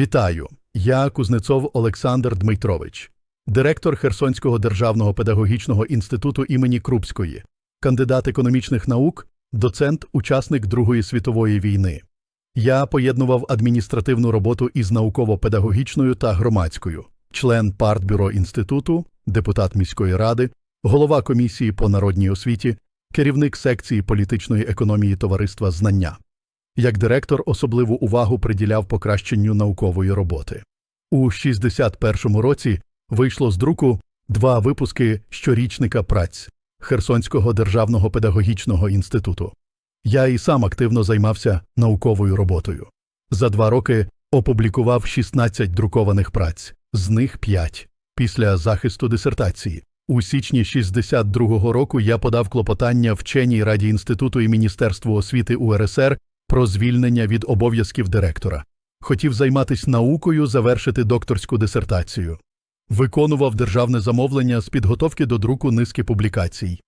Вітаю! Я Кузнецов Олександр Дмитрович, директор Херсонського державного педагогічного інституту імені Крупської, кандидат економічних наук, доцент, учасник Другої світової війни. Я поєднував адміністративну роботу із науково-педагогічною та громадською, член партбюро інституту, депутат міської ради, голова комісії по народній освіті, керівник секції політичної економії товариства Знання. Як директор особливу увагу приділяв покращенню наукової роботи. У 61-му році вийшло з друку два випуски щорічника праць Херсонського державного педагогічного інституту. Я і сам активно займався науковою роботою. За два роки опублікував 16 друкованих праць, з них 5 після захисту дисертації. У січні 62-го року я подав клопотання вченій раді інституту і Міністерству освіти УРСР про звільнення від обов'язків директора. Хотів займатися наукою, завершити докторську дисертацію. Виконував державне замовлення з підготовки до друку низки публікацій.